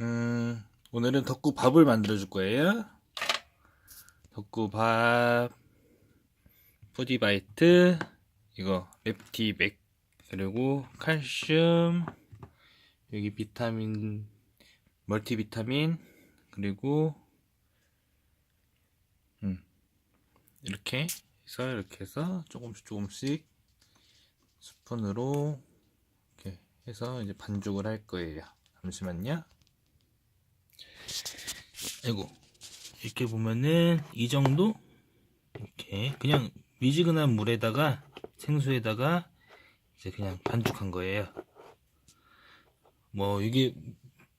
음, 오늘은 덕구 밥을 만들어 줄 거예요. 덕구 밥, 푸디바이트, 이거 맵티백, 그리고 칼슘, 여기 비타민, 멀티비타민, 그리고 음, 이렇게 해서 이렇게 해서 조금씩 조금씩 스푼으로 이렇게 해서 이제 반죽을 할 거예요. 잠시만요. 아이고 이렇게 보면은 이 정도 이렇게 그냥 미지근한 물에다가 생수에다가 이제 그냥 반죽한 거예요. 뭐 이게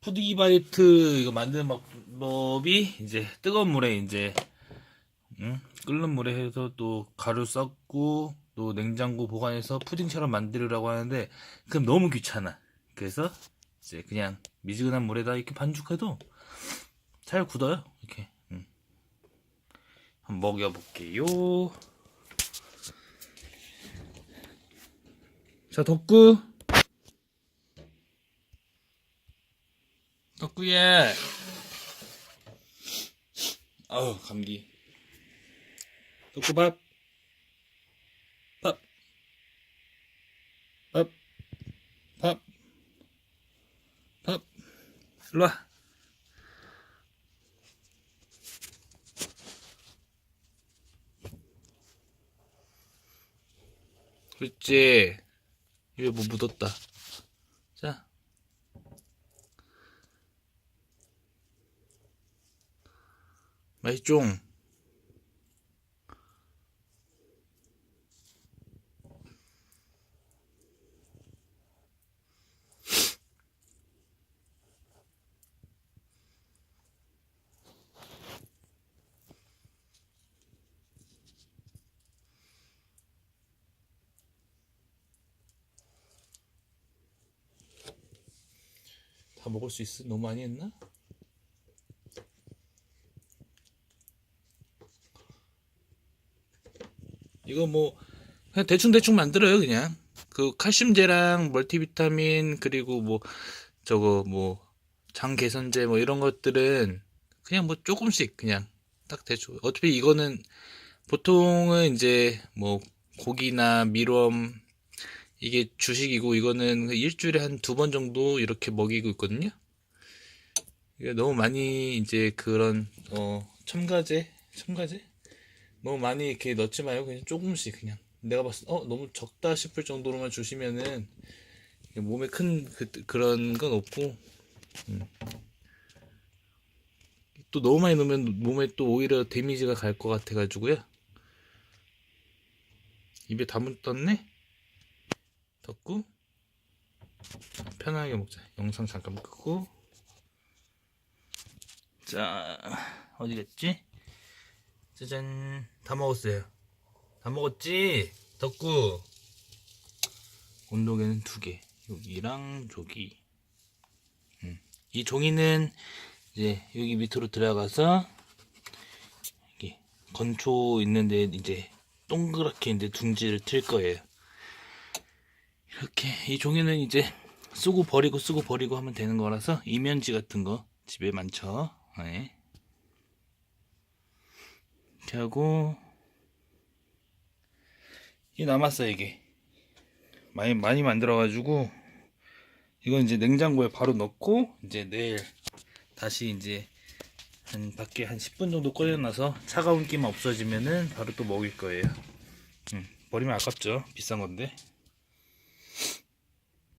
푸디바이트 이거 만드는 방법이 이제 뜨거운 물에 이제 음, 끓는 물에 해서 또 가루 섞고 또 냉장고 보관해서 푸딩처럼 만들으라고 하는데 그럼 너무 귀찮아. 그래서 이제 그냥 미지근한 물에다 이렇게 반죽해도 잘 굳어요. 이렇게. 음. 한번 먹여볼게요. 자, 덕구. 덕구야. 아우, 감기. 덕구 밥. 밥. 밥. 밥. 밥. 일로 와. 그렇지. 입에 뭐 묻었다. 자. 맛있죠? 다 먹을 수 있어? 너무 많이 했나? 이거 뭐 그냥 대충 대충 만들어요 그냥 그 칼슘제랑 멀티비타민 그리고 뭐 저거 뭐 장 개선제 뭐 이런 것들은 그냥 뭐 조금씩 그냥 딱 대충 어차피 이거는 보통은 이제 뭐 고기나 밀웜 이게 주식이고 이거는 일주일에 한 두 번 정도 이렇게 먹이고 있거든요. 이게 너무 많이 이제 그런 어 첨가제, 첨가제 너무 많이 이렇게 넣지 말고 그냥 조금씩 그냥 내가 봤을 때 어 너무 적다 싶을 정도로만 주시면은 몸에 큰 그, 그런 건 없고 음. 또 너무 많이 넣으면 몸에 또 오히려 데미지가 갈 것 같아 가지고요. 입에 다 묻었네. 덮고 편하게 먹자. 영상 잠깐 끄고 자 어디 갔지? 짜잔 다 먹었어요. 다 먹었지? 덕구 온도계는 두 개. 여기랑 저기. 음. 이 종이는 이제 여기 밑으로 들어가서 여기 건초 있는데 이제 동그랗게 이제 둥지를 틀 거예요. 이렇게 이 종이는 이제 쓰고 버리고 쓰고 버리고 하면 되는 거라서 이면지 같은 거 집에 많죠. 네. 이렇게 하고 이 남았어 이게 많이 많이 만들어 가지고 이건 이제 냉장고에 바로 넣고 이제 내일 다시 이제 한 밖에 한 10분 정도 꺼내놔서 차가운 기만 없어지면은 바로 또 먹일 거예요. 음, 버리면 아깝죠. 비싼 건데.